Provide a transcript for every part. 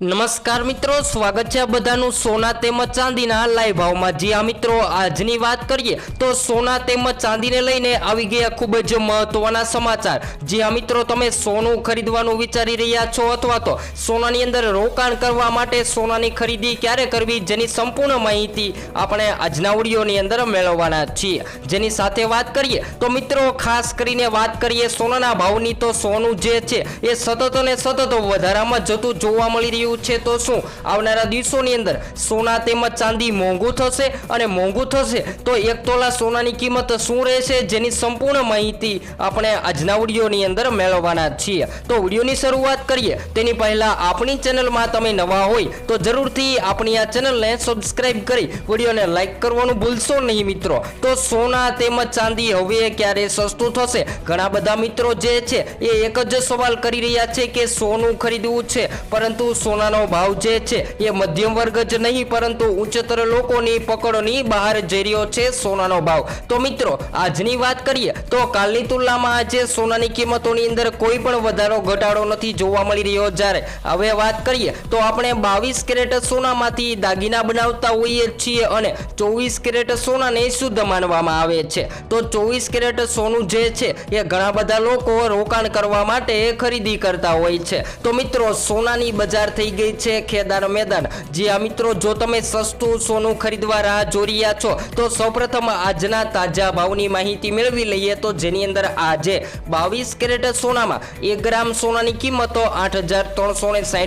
નમસ્કાર મિત્રો, સ્વાગત છે બધાનું સોના તેમજ ચાંદીના લાઈવ ભાવમાં. જી આ મિત્રો, આજની વાત કરીએ તો સોના તેમજ ચાંદીને લઈને આવી ગયા ખૂબ જ મહત્વના સમાચાર. જી આ મિત્રો, તમે સોનું ખરીદવાનું વિચારી રહ્યા છો અથવા તો સોનાની અંદર રોકાણ કરવા માટે સોનાની ખરીદી ક્યારે કરવી જેની સંપૂર્ણ માહિતી આપણે આજના ઓડિયોની અંદર મેળવવાના છીએ. જેની સાથે વાત કરીએ તો મિત્રો, ખાસ કરીને વાત કરીએ સોનાના ભાવની તો સોનું જે છે એ સતત અને સતત વધારામાં જતું જોવા મળી રહ્યું છે તો શું? આવનારા દિવસોની અંદર સોના તેમજ ચાંદી મોંઘું થશે અને મોંઘું થશે તો એક તોલા સોનાની કિંમત શું રહેશે જેની સંપૂર્ણ માહિતી આપણે આજના વિડીયોની અંદર મેળવવાના છીએ. તો વિડીયોની શરૂઆત કરીએ. તેની પહેલાં આપણી ચેનલમાં તમે નવા હોય તો જરૂરથી આપણી આ ચેનલને સબસ્ક્રાઇબ કરી વિડીયોને લાઈક કરવાનું ભૂલશો નહીં મિત્રો. તો સોના તેમજ ચાંદી હવે ક્યારે સસ્તું થશે? ઘણા બધા મિત્રો જે છે એ એક જ સવાલ કરી રહ્યા છે કે સોનું ખરીદવું છે, પરંતુ સોનાનો ભાવ જે છે એ મધ્યમ વર્ગ જ નહીં, પરંતુ ઉચ્ચતર લોકોની પકડની બહાર જઈ રહ્યો છે સોનાનો ભાવ. તો મિત્રો, આજની વાત કરીએ તો કાલની તુલનામાં આજે સોનાની કિંમતોની અંદર કોઈ પણ વધારો, ઘટાડો નથી જોવા મળી રહ્યો જ્યારે. હવે વાત કરીએ તો આપણે બાવીસ કેરેટ સોનામાંથી દાગીના બનાવતા હોઈએ છીએ અને ચોવીસ કેરેટ સોનાને શુદ્ધ માનવામાં આવે છે. તો ચોવીસ કેરેટ સોનું જે છે એ ઘણા બધા લોકો રોકાણ કરવા માટે ખરીદી કરતા હોય છે. તો મિત્રો, સોનાની બજાર થઈ ગઈ છે ખેદાર મેદાન. જી મિત્રો, જો તમે સસ્તું સોનું ખરીદવા રાહ જોઈ રહ્યા છો, તો સૌપ્રથમ આજના તાજા ભાવની માહિતી મેળવી લઈએ તો જેની અંદર આજે બાવીસ કેરેટ સોનામાં એક ગ્રામ સોનાની કિંમતો આઠ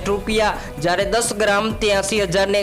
રૂપિયા, જ્યારે દસ ગ્રામ ત્યાસી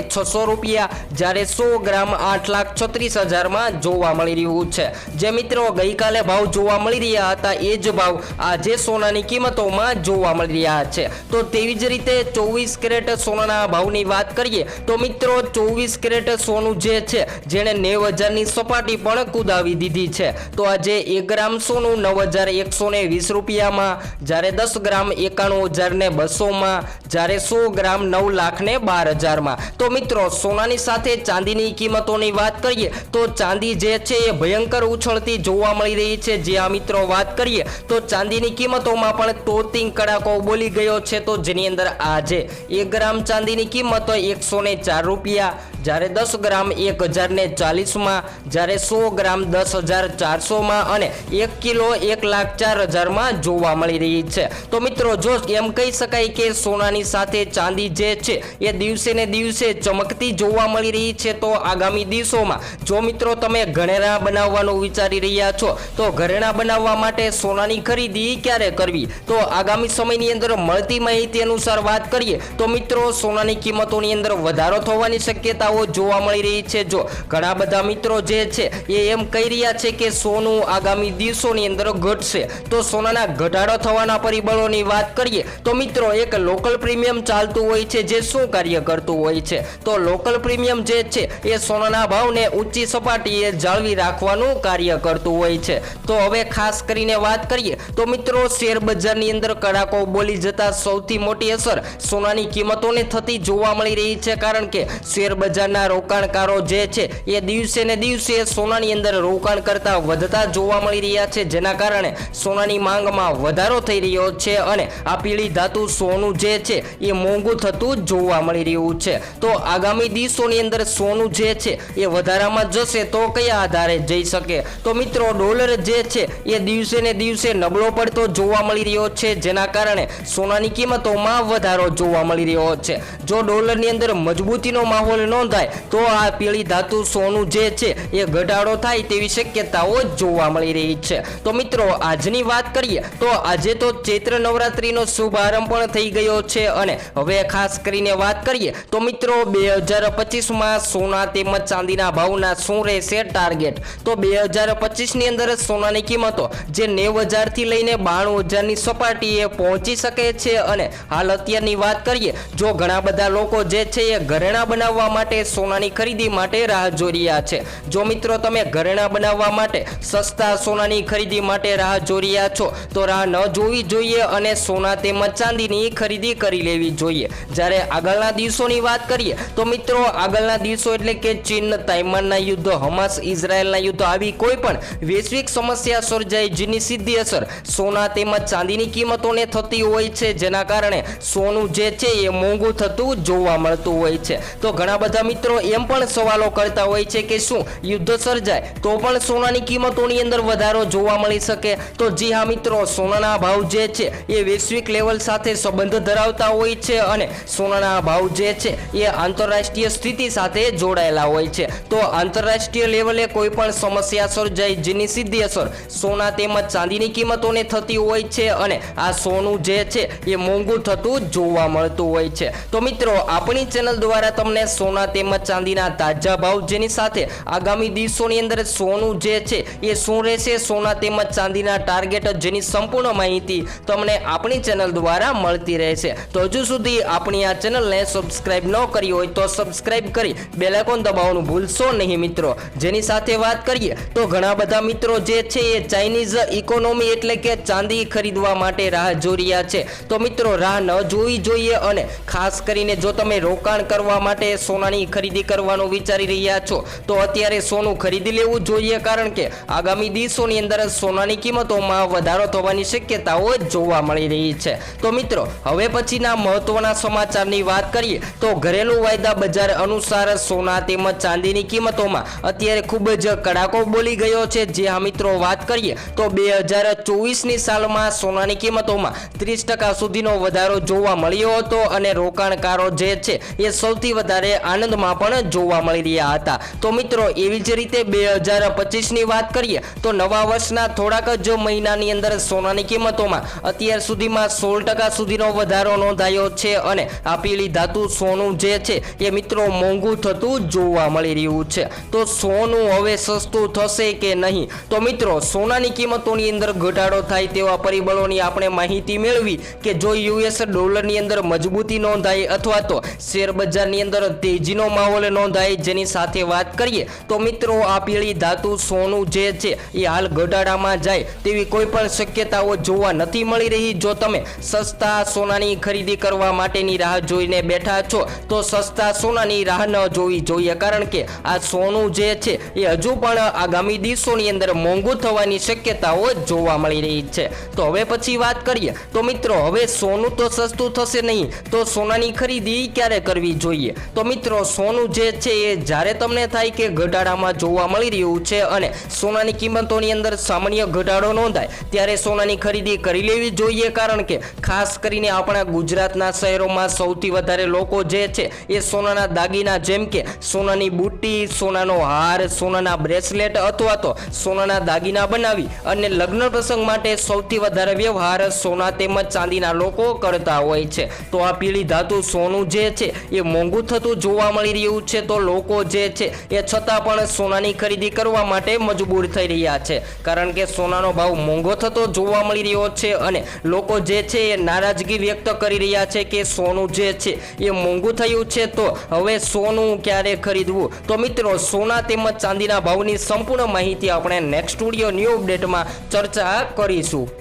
છસો રૂપિયા, જ્યારે સો ગ્રામ આઠ લાખ છત્રીસ હજારમાં જોવા મળી રહ્યું છે. જે મિત્રો, ગઈકાલે ભાવ જોવા મળી રહ્યા હતા, એ જ ભાવ આજે સોનાની કિંમતોમાં જોવા મળી રહ્યા છે. તો તેવી જ રીતે ચોવીસ સોનાના ભાવની વાત કરીએ, તો મિત્રો ચોવીસ કેરેટ સોનું જે છે, જેણે નેવ હજારની સપાટી પણ કુદાવી દીધી છે. તો આજે એક ગ્રામ સોનું નવ હજાર એકસો ને વીસ રૂપિયામાં, જ્યારે દસ ગ્રામ એકાણું હજાર ને બસોમાં, જ્યારે સો ગ્રામ નવ લાખ ને બાર હજારમાં. તો મિત્રો, સોનાની સાથે ચાંદીની કિંમતોની વાત કરીએ, તો ચાંદી જે છે એ ભયંકર ઉછળતી જોવા મળી રહી છે. જે આ મિત્રો વાત કરીએ, તો ચાંદીની કિંમતોમાં પણ તોતિંગ કડાકો બોલી ગયો છે. તો જેની અંદર આજે એક ગ્રામ ચાંદીની કિંમત એકસો ને ચાર રૂપિયા. જ્યારે દસ ગ્રામ એક હજાર ને ચાલીસમાં, જ્યારે સો ગ્રામ દસ હજાર ચારસોમાં અને એક કિલો એક લાખ ચાર હજારમાં જોવા મળી રહી છે. તો મિત્રો, જો એમ કહી શકાય કે સોનાની સાથે ચાંદી જે છે, એ દિવસે ને દિવસે ચમકતી જોવા મળી રહી છે, તો આગામી દિવસોમાં જો મિત્રો તમે ઘરેણા બનાવવાનું વિચારી રહ્યા છો, તો ઘરેણા બનાવવા માટે સોનાની ખરીદી ક્યારે કરવી? તો આગામી સમયની અંદર મળતી માહિતી અનુસાર વાત કરીએ તો મિત્રો, સોનાની કિંમતોની અંદર વધારો થવાની શક્યતાઓ જોવા મળી રહી છે. જો ઘણા બધા મિત્રો જે છે, એ એમ કહી રહ્યા છે કે સોનું આગામી દિવસોની અંદર ઘટશે. તો સોનાના ઘટાડો થવાના પરિબળોની વાત કરીએ, તો મિત્રો, એક લોકલ પ્રીમિયમ ચાલતું હોય છે, જે શું કાર્ય કરતું હોય છે? તો લોકલ પ્રીમિયમ જે છે, એ સોનાના ભાવને ઊંચી સપાટીએ જાળવી રાખવાનું કાર્ય કરતું હોય છે. તો હવે ખાસ કરીને વાત કરીએ, તો મિત્રો શેર બજારની અંદર કડાકો બોલી જતા સૌથી મોટી અસર સોનાની કિંમતોને થતી જોવા મળી રહી છે કારણ કે શેર બજારના રોકાણકારો જે છે એ દિવસે ને દિવસે સોનાની અંદર રોકાણ કરતા વધતા જોવા મળી રહ્યા છે, જેના કારણે સોનાની માંગમાં વધારો થઈ રહ્યો છે અને આ પીળી ધાતુ સોનું જે છે એ મોંઘું થતું જોવા મળી રહ્યું છે. તો આગામી દિવસોની અંદર સોનું જે છે એ વધારામાં જશે તો કયા આધારે જઈ શકે? તો મિત્રો, ડોલર જે છે એ દિવસે ને દિવસે નબળો પડતો જોવા મળી રહ્યો છે, જેના કારણે સોનાની કિંમતોમાં વધારો જોવા મળી રહ્યો છે. જો ડોલરની અંદર મજબૂતીનો માહોલ નોંધાય, તો આ પીળી ધાતુ સોનું જે છે, એ ઘટાડો થાય તેવી શક્યતાઓ જોવા મળી રહી છે. તો મિત્રો, આજની વાત કરીએ, તો આજે તો ચૈત્ર નવરાત્રીનો શુભારંભ પણ થઈ ગયો છે અને હવે ખાસ કરીને વાત કરીએ, તો મિત્રો, બે હજાર પચીસમાં સોના તેમજ ચાંદીના ભાવના શું રહેશે ટાર્ગેટ? તો બે હજાર પચીસની અંદર સોનાની કિંમતો, જે નેવ હજારથી લઈને બાણું હજારની સપાટીએ પહોંચી શકે છે અને હાલ અત્યારની વાત કરીએ જો ઘણા બધા લોકો જે છે એ ઘરેણા બનાવવા માટે સોનાની ખરીદી માટે રાહ જોઈ રહ્યા છે. જો મિત્રો તમે ઘરેણા બનાવવા માટે સસ્તા સોનાની ખરીદી માટે રાહ જોઈ રહ્યા છો, તો રાહ ન જોવી જોઈએ અને સોના તેમજ ચાંદીની ખરીદી કરી લેવી જોઈએ. જ્યારે આગળના દિવસોની વાત કરીએ, તો મિત્રો આગળના દિવસો એટલે કે ચીન તાઇમાનના યુદ્ધ, હમાસ, ઇઝરાયલના યુદ્ધ આવી કોઈ પણ વૈશ્વિક સમસ્યા સર્જાય જેની સીધી અસર સોના તેમજ ચાંદીની કિંમતોને થતી હોય છે. જેના કારણે સોનું જે છે એ મોંઘું થતું જોવા મળતું હોય છે. તો ઘણા બધા મિત્રો એમ પણ સવાલો કરતા હોય છે કે શું યુદ્ધ સર્જાય? તો પણ સોનાની કિંમતોની અંદર વધારો જોવા મળી શકે. તો જી હા મિત્રો, સોનાના ભાવ જે છે એ વૈશ્વિક લેવલ સાથે સંબંધ ધરાવતા હોય છે અને સોનાના ભાવ જે છે એ આંતરરાષ્ટ્રીય સ્થિતિ સાથે જોડાયેલા હોય છે. તો આંતરરાષ્ટ્રીય લેવલે કોઈ પણ સમસ્યા સર્જાય જેની સીધી અસર સોના તેમજ ચાંદીની કિંમતોને થતી હોય છે અને આ સોનું જે છે એ મોંઘું થતું જોવા મળતું હોય છે. તો મિત્રો, આપણી ચેનલ દ્વારા તમને સોના તેમજ ચાંદીના તાજા ભાવ જેની સાથે આગામી દિવસોની અંદર સોનું જે છે, એ શું રહેશે? સોના તેમજ ચાંદીના ટાર્ગેટ જેની સંપૂર્ણ માહિતી તમને આપણી ચેનલ દ્વારા મળતી રહેશે. તો હજુ સુધી આપણી આ ચેનલને સબસ્ક્રાઇબ ન કરી હોય તો સબસ્ક્રાઇબ કરી બેલાઇકોન દબાવવાનું ભૂલશો નહીં મિત્રો. જેની સાથે વાત કરીએ, તો ઘણા બધા મિત્રો જે છે, એ ચાઇનીઝ ઇકોનોમી એટલે કે ચાંદી ખરીદવા માટે રાહ જોઈ રહ્યા છે. તો મિત્રો, રાહ ન જોવી જોઈએ અને ખાસ કરીને જો તમે રોકાણ કરવા માટે સોનાની ખરીદી કરવાનું વિચારી રહ્યા છો, તો અત્યારે સોનું ખરીદી લેવું જોઈએ કારણ કે આગામી દિવસોની અંદર સોનાની કિંમતોમાં વધારો થવાની શક્યતાઓ જોવા મળી રહી છે. તો મિત્રો, હવે પછીના મહત્વના સમાચારની વાત કરીએ, તો ઘરેલું વાયદા બજાર અનુસાર સોના તેમજ ચાંદીની કિંમતોમાં અત્યારે ખૂબ જ કડાકો બોલી ગયો છે. જે આ મિત્રો વાત કરીએ, તો બે હજાર ચોવીસની સાલમાં સોનાની કિંમતોમાં ત્રીસ ટકા સુધીનો વધારો જોવા મળ્યો હતો. અને રોકાણકારો જે છે એ સૌથી વધારે આનંદમાં પણ જોવા મળી રહ્યા હતા. તો મિત્રો, એવી જ રીતે બે હજાર પચીસની વાત કરીએ, તો નવા વર્ષના થોડાક જ મહિનાની અંદર સોનાની કિંમતોમાં અત્યાર સુધીમાં સોળ ટકા સુધીનો વધારો નોંધાયો છે અને આ પીળી ધાતુ સોનું જે છે એ મિત્રો મોંઘું થતું જોવા મળી રહ્યું છે. તો સોનું હવે સસ્તું થશે કે નહીં? તો મિત્રો, સોનાની કિંમતોની અંદર ઘટાડો થાય તેવા પરિબળોની આપણે માહિતી મેળવી કે જો યુએસ ડોલરની અંદર મજબૂતી નોંધાય અથવા તો શેર બજારની અંદર તેજીનો માહોલ નોંધાય જેની સાથે વાત કરીએ તો મિત્રો, આ પીળી ધાતુ સોનું જે છે, એ હાલ ઘટાડામાં જાય તેવી કોઈ પણ શક્યતાઓ જોવા નથી મળી રહી. જો તમે સસ્તા સોનાની ખરીદી કરવા માટેની રાહ જોઈને બેઠા છો, તો સસ્તા સોનાની રાહ ન જોવી જોઈએ. કારણ કે આ સોનું જે છે, એ હજુ પણ આગામી દિવસોની અંદર મોંઘું થવાની શક્યતાઓ જોવા મળી રહી છે. તો હવે પછી વાત કરીએ. તો મિત્રો, હવે સોનું તો સસ્તું થશે નહીં તો સોનાની ખરીદી ક્યારે કરવી જોઈએ? તો મિત્રો, સોનું જે છે એ જ્યારે તમને થાય કે ઘટાડામાં જોવા મળી રહ્યું છે અને સોનાની કિંમતોની અંદર સામાન્ય ઘટાડો નોંધાય, ત્યારે સોનાની ખરીદી કરી લેવી જોઈએ. કારણ કે ખાસ કરીને આપણા ગુજરાતના શહેરોમાં સૌથી વધારે લોકો જે છે એ સોનાના દાગીના, જેમ કે સોનાની બુટ્ટી, સોનાનો હાર, સોનાના બ્રેસલેટ અથવા તો સોનાના દાગીના બનાવી અને લગ્ન પ્રસંગ માટે સૌથી વધારે વ્યવહાર સોના તેમજ ચાંદીના લોકો કરતા હોય છે. તો આ પીળી ધાતુ સોનું જે છે એ મોંઘું થતું જોવા મળી રહ્યું છે તો લોકો જે છે એ છતાં પણ સોનાની ખરીદી કરવા માટે મજબૂર થઈ રહ્યા છે. કારણ કે સોનાનો ભાવ મોંઘો થતો જોવા મળી રહ્યો છે અને લોકો જે છે એ નારાજગી વ્યક્ત કરી રહ્યા છે કે સોનું જે છે એ મોંઘું થયું છે તો હવે સોનું ક્યારે ખરીદવું? તો મિત્રો, સોના તેમજ ચાંદીના ભાવની સંપૂર્ણ માહિતી આપણે નેક્સ્ટ સ્ટુડિયો ન્યૂ અપડેટમાં ચર્ચા કરીશું.